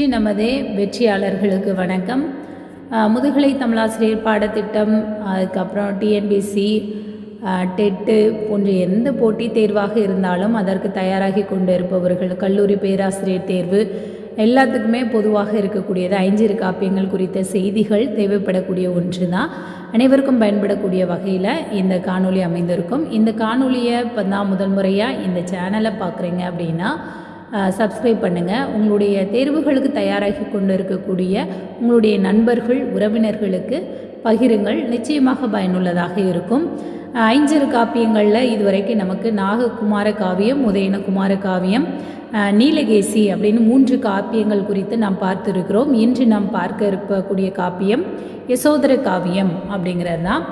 வெற்றி நமதே வெற்றியாளர்களுக்கு வணக்கம். முதுகலை தமிழாசிரியர் பாடத்திட்டம் அதுக்கப்புறம் டிஎன்பிசி டெட்டு போன்ற எந்த போட்டித் தேர்வாக இருந்தாலும் அதற்கு தயாராகி கொண்டு இருப்பவர்கள் கல்லூரி பேராசிரியர் தேர்வு எல்லாத்துக்குமே பொதுவாக இருக்கக்கூடியது. ஐஞ்சிறு காப்பியங்கள் குறித்த செய்திகள் தேவைப்படக்கூடிய ஒன்று தான் அனைவருக்கும் பயன்படக்கூடிய வகையில் இந்த காணொலி அமைந்திருக்கும். இந்த காணொலியை இப்போ தான் முதல் முறையாக இந்த சேனலை பார்க்குறீங்க அப்படின்னா சப்ஸ்கிரைப் பண்ணுங்கள் உங்களுடைய தேர்வுகளுக்கு தயாராகி கொண்டு இருக்கக்கூடிய உங்களுடைய நண்பர்கள் உறவினர்களுக்கு பகிருங்கள். நிச்சயமாக பயனுள்ளதாக இருக்கும். ஐஞ்சிறு காப்பியங்களில் இதுவரைக்கும் நமக்கு நாககுமார காவியம் உதயன குமார காவியம் நீலகேசி அப்படின்னு மூன்று காப்பியங்கள் குறித்து நாம் பார்த்துருக்கிறோம். இன்று நாம் பார்க்க இருக்கக்கூடிய காப்பியம் யசோதர காவியம் அப்படிங்கிறது தான்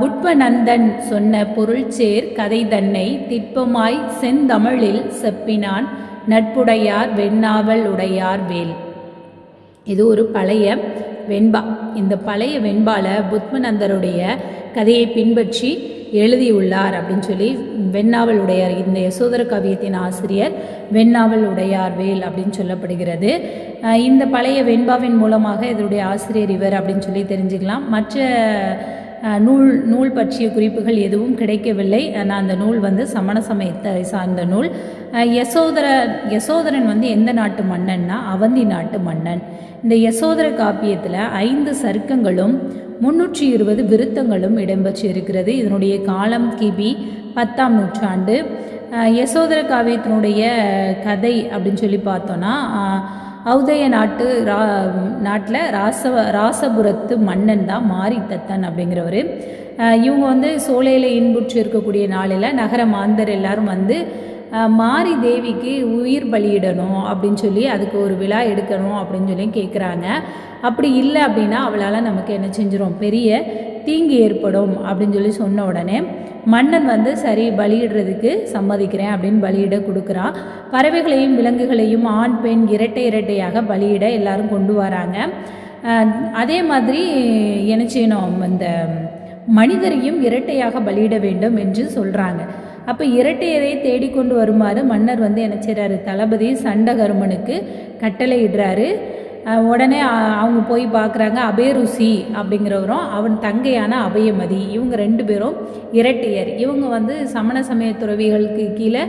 புட்பநந்தன் சொன்ன பொருள்சேர் கதை தன்னை திட்பமாய் செந்தமிழில் செப்பினான் நட்புடையார் வெண்ணாவல் உடையார் வேல். இது ஒரு பழைய வெண்பா. இந்த பழைய வெண்பால புத்மநந்தருடைய கதையை பின்பற்றி எழுதியுள்ளார் அப்படின்னு சொல்லி வெண்ணாவல் உடையார் இந்த யசோதர கவியத்தின் ஆசிரியர் வெண்ணாவல் உடையார் வேல் அப்படின்னு சொல்லப்படுகிறது. இந்த பழைய வெண்பாவின் மூலமாக இதனுடைய ஆசிரியர் இவர் அப்படின்னு சொல்லி தெரிஞ்சுக்கலாம். மற்ற நூல் நூல் பற்றிய குறிப்புகள் எதுவும் கிடைக்கவில்லை. ஆனால் அந்த நூல் வந்து சமண சமயத்தை சார்ந்த நூல். யசோதர யசோதரன் வந்து எந்த நாட்டு மன்னன்னா? அவந்தி நாட்டு மன்னன். இந்த யசோதர காப்பியத்தில் ஐந்து சருக்கங்களும் முன்னூற்றி இருபது விருத்தங்களும் இடம்பெற்று இருக்கிறது. இதனுடைய காலம் கிபி பத்தாம் நூற்றாண்டு. யசோதர காவியத்தினுடைய கதை அப்படின்னு சொல்லி பார்த்தோன்னா ஔதய நாட்டு ரா நாட்டில் ராசவ ராசபுரத்து மன்னன் தான் மாரித்தத்தன் அப்படிங்கிறவர். இவங்க வந்து சோலையில் இன்புற்று இருக்கக்கூடிய நாளில் நகர மாந்தர் எல்லாரும் வந்து மாரி தேவிக்கு உயிர் பலியிடணும் அப்படின்னு சொல்லி அதுக்கு ஒரு விழா எடுக்கணும் அப்படின்னு சொல்லி கேட்குறாங்க அப்படி இல்லை அப்படின்னா அவளால் நமக்கு என்ன செஞ்சிடும் பெரிய தீங்கு ஏற்படும் அப்படின்னு சொல்லி சொன்ன உடனே மன்னன் வந்து சரி பலியிடுறதுக்கு சம்மதிக்கிறேன் அப்படின்னு பலியிட கொடுக்குறான் பறவைகளையும் விலங்குகளையும் ஆண் பெண் இரட்டை இரட்டையாக பலியிட எல்லாரும் கொண்டு வராங்க. அதே மாதிரி என்ன செய்யணும்? இந்த மனிதரையும் இரட்டையாக பலியிட வேண்டும் என்று சொல்கிறாங்க அப்போ இரட்டையரை தேடிக்கொண்டு வருமாறு மன்னர் வந்து என்ன செய்கிறாரு தளபதி சண்டகருமனுக்கு கட்டளையிடுறாரு உடனே அவங்க போய் பார்க்குறாங்க அபேருசி அப்படிங்கிறவரும் அவன் தங்கையான அபயமதி. இவங்க ரெண்டு பேரும் இரட்டையர். இவங்க வந்து சமண சமய துறவிகளுக்கு கீழே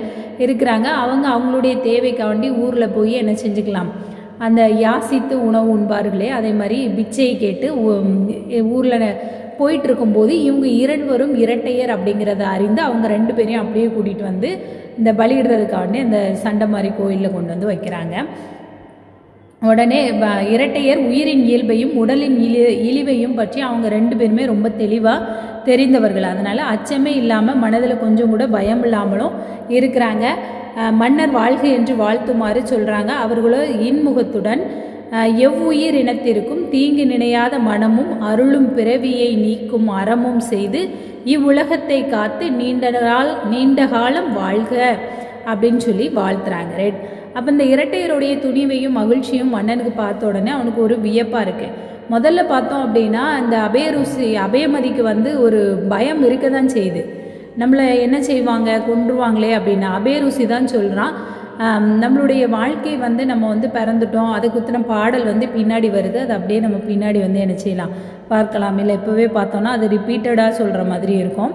இருக்கிறாங்க. அவங்க அவங்களுடைய தேவைக்காண்டி ஊரில் போய் என்ன செஞ்சுக்கலாம். அந்த யாசித்து உணவு உண்பார்களே அதே மாதிரி பிச்சை கேட்டு ஊரில் போயிட்டு இருக்கும்போது இவங்க இரண்வரும் இரட்டையர் அப்படிங்கிறத அறிந்து அவங்க ரெண்டு பேரையும் அப்படியே கூட்டிகிட்டு வந்து இந்த பலியிடுறதுக்காண்டி அந்த சண்டை மாதிரி கோயிலில் கொண்டு வந்து வைக்கிறாங்க. உடனே வ- இரட்டையர் உயிரின் இயல்பையும் உடலின் இழி இழிவையும் பற்றி அவங்க ரெண்டு பேருமே ரொம்ப தெளிவாக தெரிந்தவர்கள். அதனால் அச்சமே இல்லாமல் மனதில் கொஞ்சம் கூட பயம் இல்லாமலும் இருக்கிறாங்க. மன்னர் வாழ்க என்று வாழ்த்துமாறு சொல்கிறாங்க அவர்களோ இன்முகத்துடன் எவ்வுயிர் இனத்திற்கும் தீங்கு நினையாத மனமும் அருளும் பிறவியை நீக்கும் அறமும் செய்து இவ்வுலகத்தை காத்து நீண்ட நாள் நீண்ட காலம் வாழ்க அப்படின்னு சொல்லி வாழ்த்துறாங்க. ரைட் அப்போ இந்த இரட்டையருடைய துணிவையும் மகிழ்ச்சியும் மன்னனுக்கு பார்த்த உடனே அவனுக்கு ஒரு வியப்பாக இருக்குது முதல்ல பார்த்தோம் அப்படின்னா அந்த அபயருசி அபயமதிக்கு வந்து ஒரு பயம் இருக்க தான் செய்யுது. நம்மளை என்ன செய்வாங்க? கொன்றுவாங்களே அப்படின்னா அபயருசி தான் சொல்கிறான் நம்மளுடைய வாழ்க்கை வந்து நம்ம வந்து பிறந்துட்டோம். அதை குத்தின பாடல் வந்து பின்னாடி வருது. அது அப்படியே நம்ம பின்னாடி வந்து என்ன செய்யலாம்? பார்க்கலாம். இல்லை இப்போவே பார்த்தோன்னா அது ரிப்பீட்டடாக சொல்கிற மாதிரி இருக்கும்.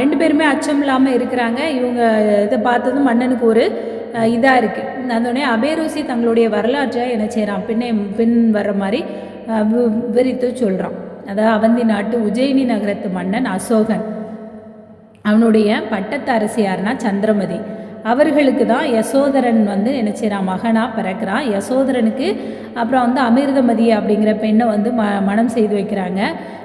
ரெண்டு பேருமே அச்சம் இல்லாமல் இருக்கிறாங்க. இவங்க இதை பார்த்ததும் மன்னனுக்கு ஒரு இதாக இருக்குது அதோடனே அபேருசி தங்களுடைய வரலாற்றை என்ன செய்கிறான் பின்னே பின் வர்ற மாதிரி வி- விவரித்து சொல்கிறான் அதாவது அவந்தி நாட்டு உஜயினி நகரத்து மன்னன் அசோகன். அவனுடைய பட்டத்து அரசி யாருன்னா சந்திரமதி. அவர்களுக்கு தான் யசோதரன் வந்து என்ன மகனாக பிறக்கிறான். யசோதரனுக்கு அப்புறம் வந்து அமிர்தமதி அப்படிங்கிற பெண்ணை வந்து ம மனம் செய்து வைக்கிறாங்க.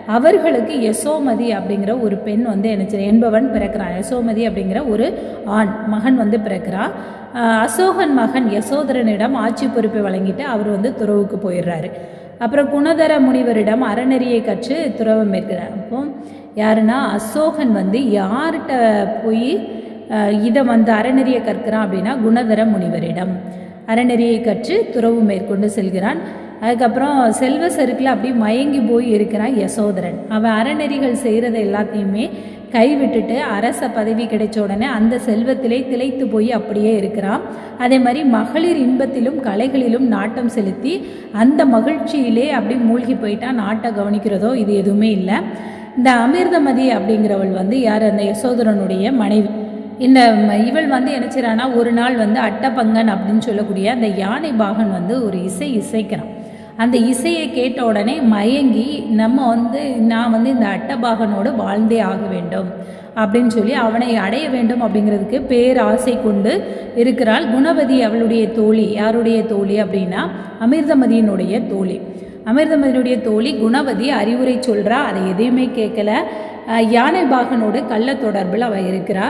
அவர்களுக்கு யசோமதி அப்படிங்கிற ஒரு பெண் வந்து என்ன செய்ய என்பவன் பிறக்கிறான். யசோமதி அப்படிங்கிற ஒரு ஆண் மகன் வந்து பிறக்கிறான் அசோகன் மகன் யசோதரனிடம் ஆட்சி பொறுப்பை வழங்கிட்டு அவர் வந்து துறவுக்கு போயிடுறாரு. அப்புறம் குணதர முனிவரிடம் அறநெறியை கற்று துறவம் மேற்கிறார். அப்போ யாருன்னா அசோகன் வந்து யார்கிட்ட போய் இதை வந்து அறநெறியை கற்கிறான் அப்படின்னா குணதர முனிவரிடம். அறநெறியை கற்று துறவு மேற்கொண்டு செல்கிறான். அதுக்கப்புறம் செல்வ செருக்கில் அப்படியே மயங்கி போய் இருக்கிறான் யசோதரன். அவன் அறநெறிகள் செய்கிறத எல்லாத்தையுமே கைவிட்டுட்டு அரச பதவி கிடைச்ச உடனே அந்த செல்வத்திலே திளைத்து போய் அப்படியே இருக்கிறான். அதே மாதிரி மகளிர் இன்பத்திலும் கலைகளிலும் நாட்டம் செலுத்தி அந்த மகிழ்ச்சியிலே அப்படி மூழ்கி போயிட்டா நாட்டை கவனிக்கிறதோ இது எதுவுமே இல்லை. இந்த அமிர்தமதி அப்படிங்கிறவள் வந்து யார்? அந்த யசோதரனுடைய மனைவி. இந்த இவள் வந்து என்ன செய்கிறான்னா ஒரு நாள் வந்து அட்டப்பங்கன் அப்படின்னு சொல்லக்கூடிய அந்த யானை பாகன் வந்து ஒரு இசை இசைக்கிறான். அந்த இசையை கேட்ட உடனே மயங்கி நம்ம வந்து நான் வந்து இந்த அட்டபாகனோடு வாழ்ந்தே ஆக வேண்டும் அப்படின்னு சொல்லி அவனை அடைய வேண்டும் அப்படிங்கிறதுக்கு பேராசை கொண்டு இருக்கிறாள் குணவதி அவளுடைய தோழி. யாருடைய தோழி அப்படின்னா அமிர்தமதியினுடைய தோழி. அமிர்தமதியினுடைய தோழி குணவதி அறிவுரை சொல்கிறா அதை எதையுமே கேட்கல. யானை பாகனோடு கள்ள தொடர்பில் அவள் இருக்கிறா.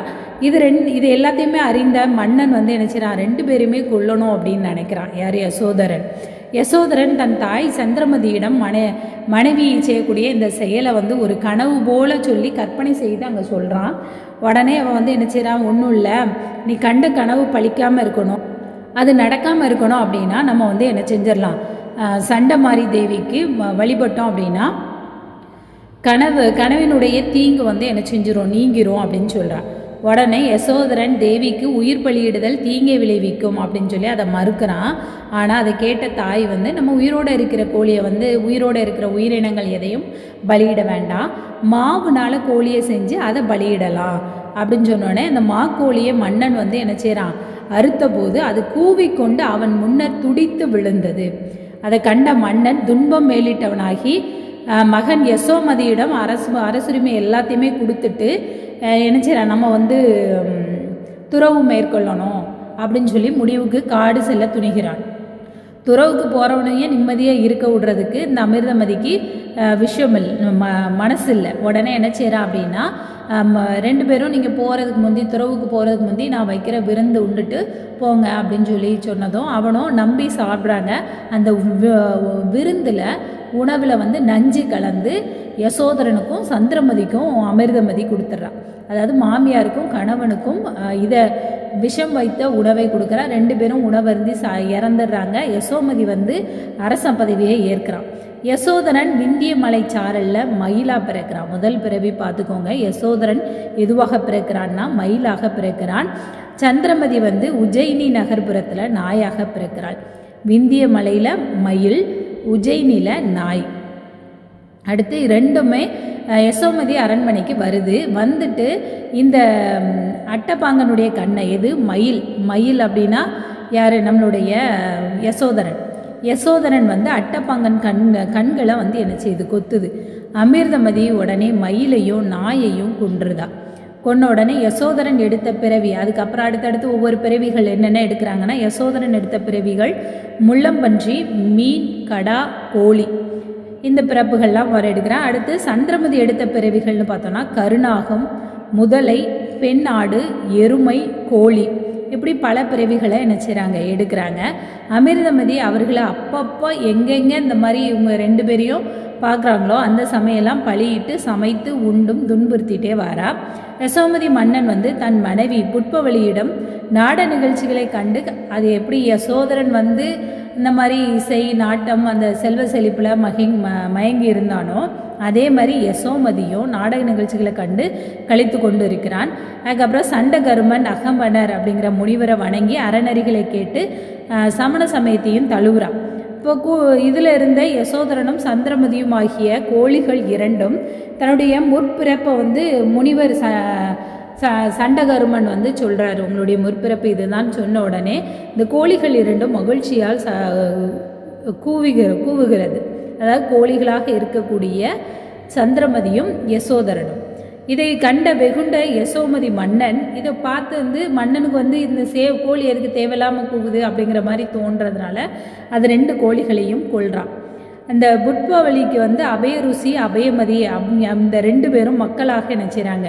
இது ரெண்டு இது எல்லாத்தையுமே அறிந்த மன்னன் வந்து என்ன ரெண்டு பேருமே கொல்லணும் அப்படின்னு நினைக்கிறான். யார்? யசோதரன். யசோதரன் தன் தாய் சந்திரமதியிடம் மன மனைவி செய்யக்கூடிய இந்த செயலை வந்து ஒரு கனவு போல சொல்லி கற்பனை செய்து அங்கே சொல்கிறான் உடனே அவன் வந்து என்ன செய்றான் ஒன்றும் இல்லை. நீ கண்ட கனவு பழிக்காமல் இருக்கணும். அது நடக்காமல் இருக்கணும் அப்படின்னா நம்ம வந்து என்ன செஞ்சிடலாம். சண்டமாரி தேவிக்கு வ- வழிபட்டோம் அப்படின்னா கனவு கனவினுடைய தீங்கு வந்து என்ன செஞ்சிரும் நீங்கிரும் அப்படின்னு சொல்கிறான் உடனே யசோதரன் தேவிக்கு உயிர் பலியிடுதல் தீங்கை விளைவிக்கும் அப்படின்னு சொல்லி அதை மறுக்கிறான் ஆனால் அதை கேட்ட தாய் வந்து நம்ம உயிரோடு இருக்கிற கோழியை வந்து உயிரோடு இருக்கிற உயிரினங்கள் எதையும் பலியிட வேண்டாம். மாவுனால கோழியை செஞ்சு அதை பலியிடலாம் அப்படின்னு சொன்னோடனே அந்த மா கோழியை மன்னன் வந்து என்ன செய்கிறான் அறுத்தபோது அது கூவிக்கொண்டு அவன் முன்னர் துடித்து விழுந்தது. அதை கண்ட மன்னன் துன்பம் மேலிட்டவனாகி மகன் யசோமதியிடம் அரசு அரசுரிமை எல்லாத்தையுமே கொடுத்துட்டு அஹ், என்ன நம்ம வந்து துறவு மேற்கொள்ளணும் அப்படின்னு சொல்லி முடிவுக்கு காடு செல்ல துணிகிறான். துறவுக்கு போகிறவனையே நிம்மதியாக இருக்க விடுறதுக்கு இந்த அமிர்தமதிக்கு விஷயம் இல்லை ம மனசு இல்லை உடனே என்ன செய்கிறான் அப்படின்னா ம- ரெண்டு பேரும் நீங்கள் போகிறதுக்கு முந்தி துறவுக்கு போகிறதுக்கு முந்தி நான் வைக்கிற விருந்து உண்டுட்டு போங்க அப்படின்னு சொல்லி சொன்னதும் அவனும் நம்பி சாப்பிட்றாங்க. அந்த விருந்தில் உணவில் வந்து நஞ்சு கலந்து யசோதரனுக்கும் சந்திரமதிக்கும் அமிர்தமதி கொடுத்துட்றான் அதாவது மாமியாருக்கும் கணவனுக்கும் இதை விஷம் வைத்த உணவை கொடுக்குறா. ரெண்டு பேரும் உணவருந்தி சா இறந்துடுறாங்க. யசோமதி வந்து அரச பதவியை ஏற்கிறான் யசோதரன் விந்திய மலை சாரலில் மயிலா பிறக்கிறான் முதல் பிறவி பார்த்துக்கோங்க. யசோதரன் எதுவாக பிறக்கிறான்னா மயிலாக பிறக்கிறான். சந்திரமதி வந்து உஜயினி நகர்புறத்தில் நாயாக பிறக்கிறாள். விந்திய மலையில் மயில் உஜ்ஜயினியில் நாய். அடுத்து ரெண்டுமே யசோமதி அரண்மனைக்கு வருது. வந்துட்டு இந்த அட்டப்பாங்கனுடைய கண்ணை எது? மயில். மயில் அப்படின்னா யார்? நம்மளுடைய யசோதரன். யசோதரன் வந்து அட்டப்பாங்கன் கண் கண்களை வந்து என்ன செய்யுது கொத்துது. அமிர்தமதி உடனே மயிலையும் நாயையும் கொன்றுதா. கொன்ன உடனே யசோதரன் எடுத்த பிறவி அதுக்கப்புறம் அடுத்தடுத்து ஒவ்வொரு பிறவிகள் என்னென்ன எடுக்கிறாங்கன்னா யசோதரன் எடுத்த பிறவிகள் முள்ளம்பன்றி மீன் கடா கோழி. இந்த பிறப்புகள்லாம் வர எடுக்கிறான். அடுத்து சந்திரமதி எடுத்த பிறவிகள்னு பார்த்தோன்னா கருணாகம் முதலை பெண் ஆடு எருமை கோழி. இப்படி பல பிறவிகளை என்ன செய்கிறாங்க எடுக்கிறாங்க. அமிர்தமதி அவர்களை அப்பப்போ எங்கெங்கே இந்த மாதிரி இவங்க ரெண்டு பேரையும் பார்க்குறாங்களோ அந்த சமையெல்லாம் பழியிட்டு சமைத்து உண்டும் துன்புறுத்திட்டே வாரா. யசோமதி மன்னன் வந்து தன் மனைவி புட்பவளியிடம் நாட நிகழ்ச்சிகளை கண்டு அது எப்படி யசோதரன் வந்து இந்த மாதிரி இசை நாட்டம் அந்த செல்வ செழிப்பில் மகிங் ம மயங்கி இருந்தானோ அதே மாதிரி யசோமதியும் நாடக நிகழ்ச்சிகளை கண்டு கழித்து கொண்டு இருக்கிறான். அதுக்கப்புறம் சண்டகருமன் அகம்பனர் அப்படிங்கிற முனிவரை வணங்கி அறநறிகளை கேட்டு சமண சமயத்தையும் தழுவுறான். இப்போ கூ இதில் இருந்த யசோதரனும் சந்திரமதியும் ஆகிய கோழிகள் இரண்டும் தன்னுடைய முற்பிறப்பை வந்து முனிவர் ச ச சண்டகருமன் வந்து சொல்கிறாரு உங்களுடைய முற்பிறப்பு இதுதான் சொன்ன உடனே இந்த கோழிகள் இரண்டும் மகிழ்ச்சியால் ச கூவுகிற கூவுகிறது. அதாவது கோழிகளாக இருக்கக்கூடிய சந்திரமதியும் யசோதரனும். இதை கண்ட வெகுண்ட யசோமதி மன்னன் இதை பார்த்து வந்து மன்னனுக்கு வந்து இந்த சே கோழி எதுக்கு தேவையில்லாமல் போகுது அப்படிங்கிற மாதிரி தோன்றதுனால அது ரெண்டு கோழிகளையும் கொள்றான் அந்த புட்பவழிக்கு வந்து அபயருசி அபயமதி அந்த ரெண்டு பேரும் மக்களாக நினைச்சாங்க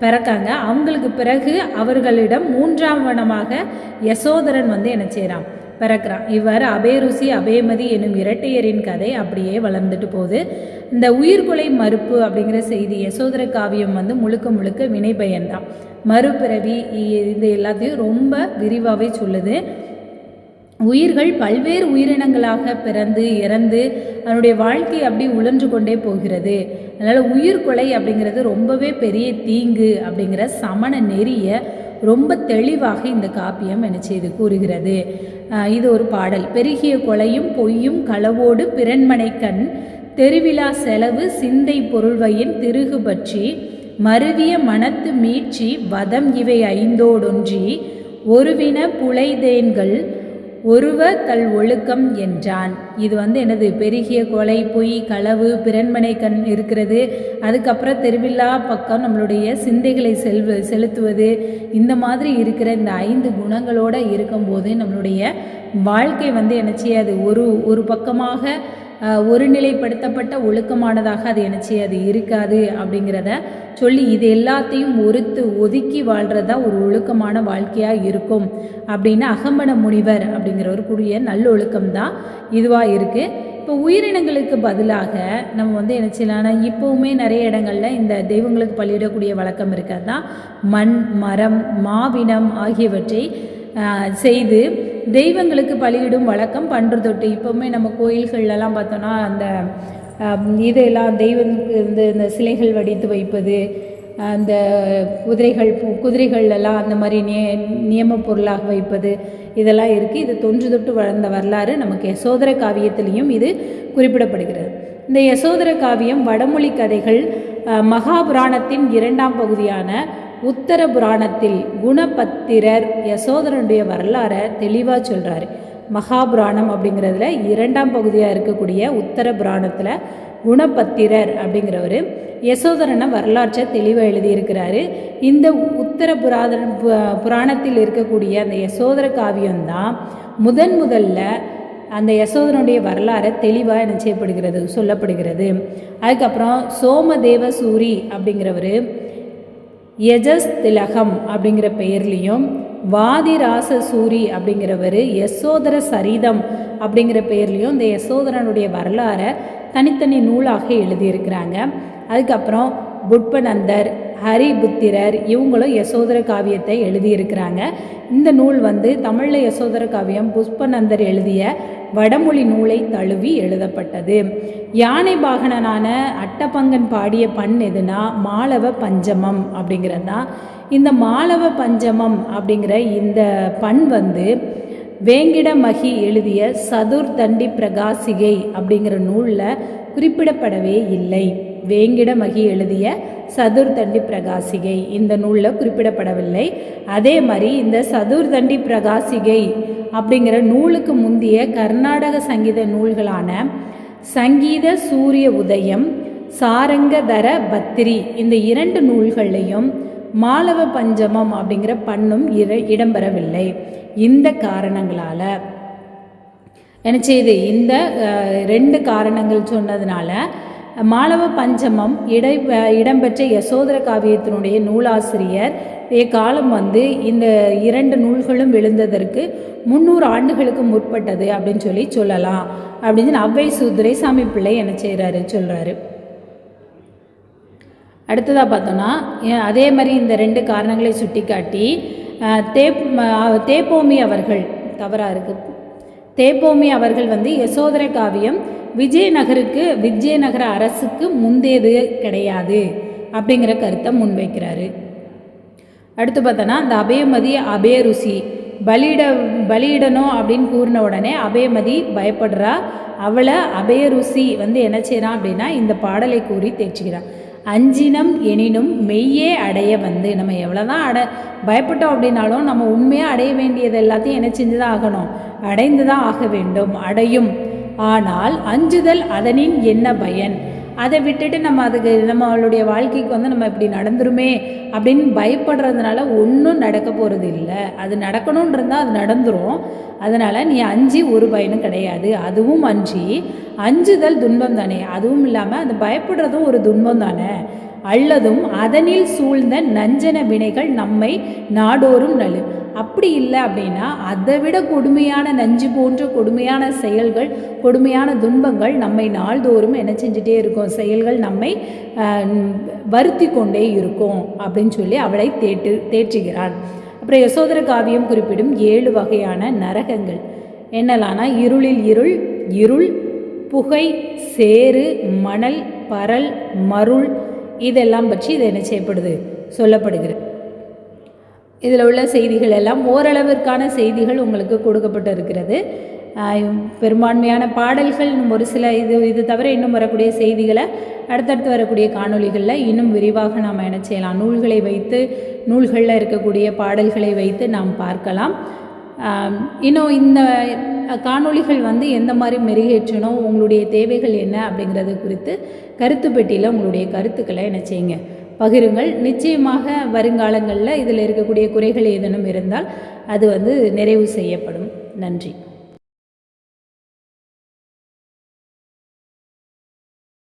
பிறக்காங்க. அவங்களுக்கு பிறகு அவர்களிடம் மூன்றாவனமாக யசோதரன் வந்து என்ன செய்கிறான் பிறக்கிறான். இவ்வாறு அபேருசி அபேமதி எனும் இரட்டையரின் கதை அப்படியே வளர்ந்துட்டு போகுது. இந்த உயிர்கொலை மறுப்பு அப்படிங்கிற செய்தி யசோதர காவியம் வந்து முழுக்க முழுக்க வினை பயன்தான் மறுபிறவி இ- இது எல்லாத்தையும் ரொம்ப விரிவாகவே சொல்லுது. உயிர்கள் பல்வேறு உயிரினங்களாக பிறந்து இறந்து அதனுடைய வாழ்க்கை அப்படி உழன்று கொண்டே போகிறது. அதனால் உயிர்கொலை அப்படிங்கிறது ரொம்பவே பெரிய தீங்கு அப்படிங்கிற சமண நெறிய ரொம்ப தெளிவாக இந்த காப்பியம் என்ன செய்து கூறுகிறது. இது ஒரு பாடல். பெருகிய கொலையும் பொய்யும் களவோடு பிறன்மனைக்கண் தெருவிழா செலவு சிந்தை பொருள்வையின் திருகு பற்றி மருவிய மனத்து மீட்சி வதம் இவை ஐந்தோடொன்றி ஒருவின புலைதேன்கள் ஒருவ தல் ஒழுக்கம் என்றான். இது வந்து என்னது? பெருகிய கொலை பொய் களவு பிறன்மனை கண் இருக்கிறது. அதுக்கப்புறம் தெருவில்லா பக்கம் நம்மளுடைய சிந்தைகளை செல்வ செலுத்துவது. இந்த மாதிரி இருக்கிற இந்த ஐந்து குணங்களோடு இருக்கும்போது நம்மளுடைய வாழ்க்கை வந்து என்ன செய்யாது? ஒரு ஒரு பக்கமாக ஒருநிலைப்படுத்தப்பட்ட ஒழுக்கமானதாக அது என்ன அது இருக்காது அப்படிங்கிறத சொல்லி இது எல்லாத்தையும் ஒருத்து ஒதுக்கி வாழ்கிறதா ஒரு ஒழுக்கமான வாழ்க்கையாக இருக்கும் அப்படின்னு அகம்பன முனிவர் அப்படிங்கிற ஒரு கூடிய நல்லொழுக்கம் தான் இதுவாக இருக்குது இப்போ உயிரினங்களுக்கு பதிலாக நம்ம வந்து என்ன செய்யலாம்னா இப்போவுமே நிறைய இடங்களில் இந்த தெய்வங்களுக்கு பலியிடக்கூடிய வழக்கம் இருக்கிறது தான் மண் மரம் மாவினம் ஆகியவற்றை செய்து தெய்வங்களுக்கு பலியிடும் வழக்கம் பன்று தொட்டு. இப்போவுமே நம்ம கோயில்கள்லாம் பார்த்தோன்னா அந்த இதையெல்லாம் இதெல்லாம் தெய்வத்துக்கு இந்த இந்த சிலைகள் வடித்து வைப்பது அந்த குதிரைகள் பு- அந்த மாதிரி நிய நியம பொருளாக வைப்பது இதெல்லாம் இருக்குது இது தொன்று தொட்டு வளர்ந்த வரலாறு நமக்கு யசோதர காவியத்திலையும் இது குறிப்பிடப்படுகிறது. இந்த யசோதர காவியம் வடமொழி கதைகள் மகாபுராணத்தின் இரண்டாம் பகுதியான உத்தர புராணத்தில் குணபத்திரர் யசோதரனுடைய வரலாறை தெளிவாக சொல்கிறாரு மகாபுராணம் அப்படிங்கிறதுல இரண்டாம் பகுதியாக இருக்கக்கூடிய உத்தர புராணத்தில் குணபத்திரர் அப்படிங்கிறவர் யசோதரனை வரலாற்றை தெளிவாக எழுதியிருக்கிறாரு. இந்த உத்தர புராதன பு- புராணத்தில் இருக்கக்கூடிய அந்த யசோதர காவியம்தான் முதன் முதல்ல அந்த யசோதரனுடைய வரலாறை தெளிவாக என்ன செய்யப்படுகிறது சொல்லப்படுகிறது. அதுக்கப்புறம் சோமதேவ சூரி அப்படிங்கிறவர் யஜஸ் திலகம் அப்படிங்கிற பெயர்லேயும் வாதிராச சூரி அப்படிங்கிறவர் யசோதர சரிதம் அப்படிங்கிற பெயர்லேயும் இந்த யசோதரனுடைய வரலாறை தனித்தனி நூலாக எழுதியிருக்கிறாங்க. அதுக்கப்புறம் புட்பநந்தர் ஹரிபுத்திரர் இவங்களும் யசோதர காவியத்தை எழுதியிருக்கிறாங்க. இந்த நூல் வந்து தமிழில் யசோதர காவியம் புஷ்பநந்தர் எழுதிய வடமொழி நூலை தழுவி எழுதப்பட்டது. யானை பாகனனான அட்டப்பங்கன் பாடிய பண் எதுனா? மாலவ பஞ்சமம் அப்படிங்கிறது தான். இந்த மாலவ பஞ்சமம் அப்படிங்கிற இந்த பண் வந்து வேங்கிட மகி எழுதிய சதுர்தண்டி பிரகாசிகை அப்படிங்கிற நூலில் குறிப்பிடப்படவே இல்லை. வேங்கிடமகி எழுதிய சதுர்தண்டி பிரகாசிகை. இந்த நூலில் குறிப்பிடப்படவில்லை. அதே மாதிரி இந்த சதுர்தண்டி பிரகாசிகை அப்படிங்கிற நூலுக்கு முந்திய கர்நாடக சங்கீத நூல்களான சங்கீத சூரிய உதயம் சாரங்கதர பத்திரி இந்த இரண்டு நூல்கள்லையும் மாலவ பஞ்சமம் அப்படிங்கிற பண்ணும் இர இடம்பெறவில்லை. இந்த காரணங்களால். என்ன செய்யுது இந்த ரெண்டு காரணங்கள் சொன்னதுனால மாணவ பஞ்சமம் இடை இடம்பெற்ற யசோதர காவியத்தினுடைய நூலாசிரியர். காலம் வந்து இந்த இரண்டு நூல்களும் எழுந்ததற்கு முந்நூறு ஆண்டுகளுக்கு முற்பட்டது அப்படின்னு சொல்லி சொல்லலாம். அப்படின்னு அவ்வை சுதுரை சாமி பிள்ளை என்ன செய்கிறாரு சொல்கிறாரு அடுத்ததாக பார்த்தோன்னா அதே மாதிரி இந்த ரெண்டு காரணங்களை சுட்டிக்காட்டி காட்டி தேப் தேப்போமி அவர்கள் தவறாக இருக்குது தேப்போமி அவர்கள் வந்து யசோதர காவியம் விஜயநகருக்கு விஜயநகர அரசுக்கு முந்தையது கிடையாது அப்படிங்கிற கருத்தை முன்வைக்கிறாரு. அடுத்து பார்த்தோன்னா இந்த அபயமதி அபயருசி பலியிட பலியிடணும் அப்படின்னு கூறின உடனே அபயமதி பயப்படுறா. அவளை அபயருசி வந்து என்ன செய்கிறான் அப்படின்னா இந்த பாடலை கூறி தேய்ச்சிக்கிறான் அஞ்சினம் எனினும் மெய்யே அடைய வந்து நம்ம எவ்வளோதான் அட பயப்பட்டோம் அப்படின்னாலும் நம்ம உண்மையாக அடைய வேண்டியது எல்லாத்தையும் என்ன செஞ்சு தான் ஆகணும்? அடைந்து தான் ஆக வேண்டும். அடையும். ஆனால் அஞ்சுதல் அதனின் என்ன பயன்? அதை விட்டுட்டு நம்ம அதுக்கு நம்மளுடைய வாழ்க்கைக்கு வந்து நம்ம இப்படி நடந்துருமே அப்படின்னு பயப்படுறதுனால ஒன்றும் நடக்க போகிறது இல்லை. அது நடக்கணும்னு இருந்தால் அது நடந்துரும். அதனால் நீ அஞ்சு ஒரு பயனும் கிடையாது. அதுவும் அஞ்சி. அஞ்சுதல் துன்பம் தானே அதுவும் இல்லாமல் அது பயப்படுறதும் ஒரு துன்பம் தானே அல்லதும் அதனில் சூழ்ந்த நஞ்சன வினைகள் நம்மை நாடோறும் நலு. அப்படி இல்லை அப்படின்னா அதை விட கொடுமையான நஞ்சு போன்ற கொடுமையான செயல்கள் கொடுமையான துன்பங்கள் நம்மை நாள்தோறும் என்ன செஞ்சுட்டே இருக்கும்? செயல்கள் நம்மை வருத்தி கொண்டே இருக்கும் அப்படின்னு சொல்லி அவளை தேற்று தேற்றுகிறான் அப்புறம் யசோதர காவியம் குறிப்பிடும் ஏழு வகையான நரகங்கள். என்னலானா இருளில் இருள் இருள் புகை சேறு மணல் பரல் மருள் இதெல்லாம் பற்றி இது என்ன செய்யப்படுது? சொல்லப்படுகிறது. இதில் உள்ள செய்திகள் எல்லாம் ஓரளவிற்கான செய்திகள் உங்களுக்கு கொடுக்கப்பட்டு இருக்கிறது பெரும்பான்மையான பாடல்கள் இன்னும் ஒரு சில இது இது தவிர இன்னும் வரக்கூடிய செய்திகளை அடுத்தடுத்து வரக்கூடிய காணொளிகளில் இன்னும் விரிவாக நாம் என்ன செய்யலாம் நூல்களை வைத்து நூல்களில் இருக்கக்கூடிய பாடல்களை வைத்து நாம் பார்க்கலாம். இன்னும் இந்த காணொளிகள் வந்து எந்த மாதிரி மெருகேற்றணும் உங்களுடைய தேவைகள் என்ன அப்படிங்கிறது குறித்து கருத்து பெட்டியில் உங்களுடைய கருத்துக்களை என்ன செய்யுங்க பகிருங்கள். நிச்சயமாக வருங்காலங்களில் இதில் இருக்கக்கூடிய குறைகள் ஏதேனும் இருந்தால் அது வந்து நிறைவு செய்யப்படும். நன்றி.